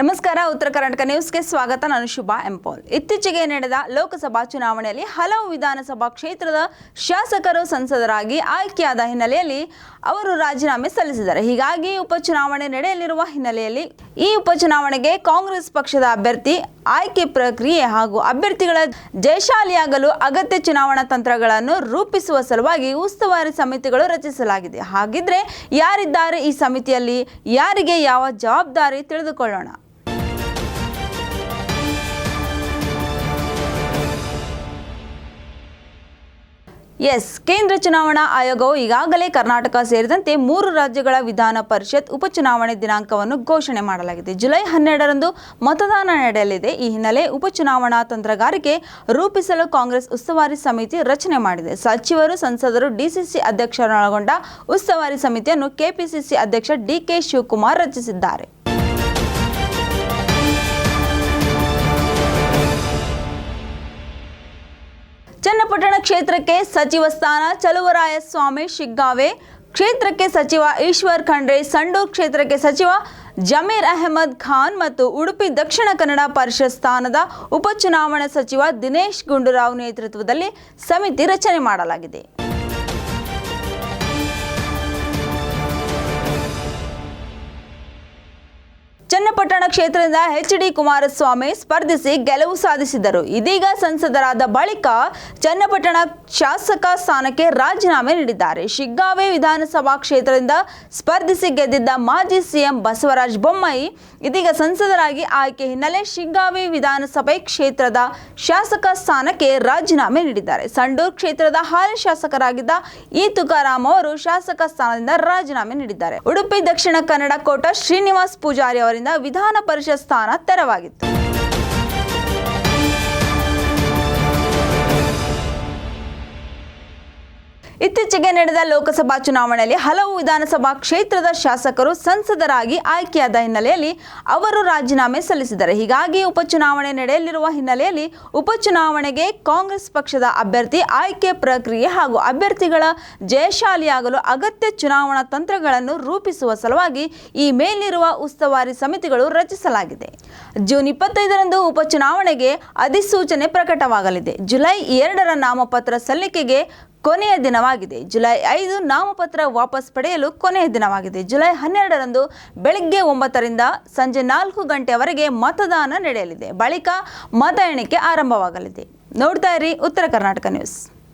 ನಮಸ್ಕಾರ, ಉತ್ತರ ಕರ್ನಾಟಕ ನ್ಯೂಸ್ಗೆ ಸ್ವಾಗತ. ನಾನು ಶುಭಾ ಎಂಪೋಲ್ ಇತ್ತೀಚೆಗೆ ನಡೆದ ಲೋಕಸಭಾ ಚುನಾವಣೆಯಲ್ಲಿ ಹಲವು ವಿಧಾನಸಭಾ ಕ್ಷೇತ್ರದ ಶಾಸಕರು ಸಂಸದರಾಗಿ ಆಯ್ಕೆಯಾದ ಹಿನ್ನೆಲೆಯಲ್ಲಿ ಅವರು ರಾಜೀನಾಮೆ ಸಲ್ಲಿಸಿದ್ದಾರೆ. ಹೀಗಾಗಿ ಉಪಚುನಾವಣೆ ನಡೆಯಲಿರುವ ಹಿನ್ನೆಲೆಯಲ್ಲಿ ಈ ಉಪಚುನಾವಣೆಗೆ ಕಾಂಗ್ರೆಸ್ ಪಕ್ಷದ ಅಭ್ಯರ್ಥಿ ಆಯ್ಕೆ ಪ್ರಕ್ರಿಯೆ ಹಾಗೂ ಅಭ್ಯರ್ಥಿಗಳ ಜಯಶಾಲಿಯಾಗಲು ಅಗತ್ಯ ಚುನಾವಣಾ ತಂತ್ರಗಳನ್ನು ರೂಪಿಸುವ ಸಲುವಾಗಿ ಉಸ್ತುವಾರಿ ಸಮಿತಿಗಳು ರಚಿಸಲಾಗಿದೆ. ಹಾಗಿದ್ರೆ ಯಾರಿದ್ದಾರೆ ಈ ಸಮಿತಿಯಲ್ಲಿ? ಯಾರಿಗೆ ಯಾವ ಜವಾಬ್ದಾರಿ ತಿಳಿದುಕೊಳ್ಳೋಣ? ಎಸ್ ಕೇಂದ್ರ ಚುನಾವಣಾ ಆಯೋಗವು ಈಗಾಗಲೇ ಕರ್ನಾಟಕ ಸೇರಿದಂತೆ ಮೂರು ರಾಜ್ಯಗಳ ವಿಧಾನ ಪರಿಷತ್ ಉಪಚುನಾವಣೆ ದಿನಾಂಕವನ್ನು ಘೋಷಣೆ ಮಾಡಲಾಗಿದೆ. ಜುಲೈ ಹನ್ನೆರಡರಂದು ಮತದಾನ ನಡೆಯಲಿದೆ. ಈ ಹಿನ್ನೆಲೆ ಉಪಚುನಾವಣಾ ತಂತ್ರಗಾರಿಕೆ ರೂಪಿಸಲು ಕಾಂಗ್ರೆಸ್ ಉಸ್ತುವಾರಿ ಸಮಿತಿ ರಚನೆ ಮಾಡಿದೆ. ಸಚಿವರು, ಸಂಸದರು, ಡಿಸಿಸಿ ಅಧ್ಯಕ್ಷರನ್ನೊಳಗೊಂಡ ಉಸ್ತುವಾರಿ ಸಮಿತಿಯನ್ನು ಕೆಪಿಸಿಸಿ ಅಧ್ಯಕ್ಷ ಡಿಕೆ ಶಿವಕುಮಾರ್ ರಚಿಸಿದ್ದಾರೆ. ಚನ್ನಪಟ್ಟಣ ಕ್ಷೇತ್ರಕ್ಕೆ ಸಚಿವ ಸ್ಥಾನ ಚಲುವರಾಯಸ್ವಾಮಿ ಶಿಗ್ಗಾವೆ ಕ್ಷೇತ್ರಕ್ಕೆ ಸಚಿವ ಈಶ್ವರ್ ಖಂಡ್ರೆ, ಸಂಡೂರ್ ಕ್ಷೇತ್ರಕ್ಕೆ ಸಚಿವ ಜಮೀರ್ ಅಹಮದ್ ಖಾನ್ ಮತ್ತು ಉಡುಪಿ ದಕ್ಷಿಣ ಕನ್ನಡ ಪರಿಷತ್ ಸ್ಥಾನದ ಉಪಚುನಾವಣಾ ಸಚಿವ ದಿನೇಶ್ ಗುಂಡೂರಾವ್ ನೇತೃತ್ವದಲ್ಲಿ ಸಮಿತಿ ರಚನೆ ಮಾಡಲಾಗಿದೆ. ಚನ್ನಪಟ್ಟಣ ಕ್ಷೇತ್ರದಿಂದ ಎಚ್ ಡಿ ಕುಮಾರಸ್ವಾಮಿ ಸ್ಪರ್ಧಿಸಿ ಗೆಲುವು ಸಾಧಿಸಿದರು ಇದೀಗ ಸಂಸದರಾದ ಬಳಿಕ ಚನ್ನಪಟ್ಟಣ ಶಾಸಕ ಸ್ಥಾನಕ್ಕೆ ರಾಜೀನಾಮೆ ನೀಡಿದ್ದಾರೆ. ಶಿಗ್ಗಾವೆ ವಿಧಾನಸಭಾ ಕ್ಷೇತ್ರದಿಂದ ಸ್ಪರ್ಧಿಸಿ ಗೆದ್ದಿದ್ದ ಮಾಜಿ ಸಿಎಂ ಬಸವರಾಜ ಬೊಮ್ಮಾಯಿ ಇದೀಗ ಸಂಸದರಾಗಿ ಆಯ್ಕೆ ಹಿನ್ನೆಲೆ ಶಿಗ್ಗಾವಿ ವಿಧಾನಸಭೆ ಕ್ಷೇತ್ರದ ಶಾಸಕ ಸ್ಥಾನಕ್ಕೆ ರಾಜೀನಾಮೆ ನೀಡಿದ್ದಾರೆ. ಸಂಡೂರ್ ಕ್ಷೇತ್ರದ ಹಾಲಿ ಶಾಸಕರಾಗಿದ್ದ ಇ ತುಕಾರಾಮ್ ಅವರು ಶಾಸಕ ಸ್ಥಾನದಿಂದ ರಾಜೀನಾಮೆ ನೀಡಿದ್ದಾರೆ. ಉಡುಪಿ, ದಕ್ಷಿಣ ಕನ್ನಡ ಕೋಟ ಶ್ರೀನಿವಾಸ್ ಪೂಜಾರಿ ಅವರಿಂದ ವಿಧಾನ ಪರಿಷತ್ ಸ್ಥಾನ ತೆರವಾಗಿತ್ತು. ಇತ್ತೀಚೆಗೆ ನಡೆದ ಲೋಕಸಭಾ ಚುನಾವಣೆಯಲ್ಲಿ ಹಲವು ವಿಧಾನಸಭಾ ಕ್ಷೇತ್ರದ ಶಾಸಕರು ಸಂಸದರಾಗಿ ಆಯ್ಕೆಯಾದ ಹಿನ್ನೆಲೆಯಲ್ಲಿ ಅವರು ರಾಜೀನಾಮೆ ಸಲ್ಲಿಸಿದ್ದಾರೆ ಹೀಗಾಗಿ ಉಪಚುನಾವಣೆ ನಡೆಯಲಿರುವ ಹಿನ್ನೆಲೆಯಲ್ಲಿ ಉಪಚುನಾವಣೆಗೆ ಕಾಂಗ್ರೆಸ್ ಪಕ್ಷದ ಅಭ್ಯರ್ಥಿ ಆಯ್ಕೆ ಪ್ರಕ್ರಿಯೆ ಹಾಗೂ ಅಭ್ಯರ್ಥಿಗಳ ಜಯಶಾಲಿಯಾಗಲು ಅಗತ್ಯ ಚುನಾವಣಾ ತಂತ್ರಗಳನ್ನು ರೂಪಿಸುವ ಸಲುವಾಗಿ ಈ ಮೇಲಿರುವ ಉಸ್ತುವಾರಿ ಸಮಿತಿಗಳು ರಚಿಸಲಾಗಿದೆ. ಜೂನ್ ಇಪ್ಪತ್ತೈದರಂದು ಉಪಚುನಾವಣೆಗೆ ಅಧಿಸೂಚನೆ ಪ್ರಕಟವಾಗಲಿದೆ. ಜುಲೈ ಎರಡರ ನಾಮಪತ್ರ ಸಲ್ಲಿಕೆಗೆ ಕೊನೆಯ ದಿನವಾಗಿದೆ. ಜುಲೈ ಐದು ನಾಮಪತ್ರ ವಾಪಸ್ ಪಡೆಯಲು ಕೊನೆಯ ದಿನವಾಗಿದೆ. ಜುಲೈ ಹನ್ನೆರಡರಂದು ಬೆಳಗ್ಗೆ ಒಂಬತ್ತರಿಂದ ಸಂಜೆ ನಾಲ್ಕು ಗಂಟೆಯವರೆಗೆ ಮತದಾನ ನಡೆಯಲಿದೆ. ಬಳಿಕ ಮತ ಎಣಿಕೆ ಆರಂಭವಾಗಲಿದೆ. ನೋಡ್ತಾ ಇರಿ ಉತ್ತರ ಕರ್ನಾಟಕ ನ್ಯೂಸ್.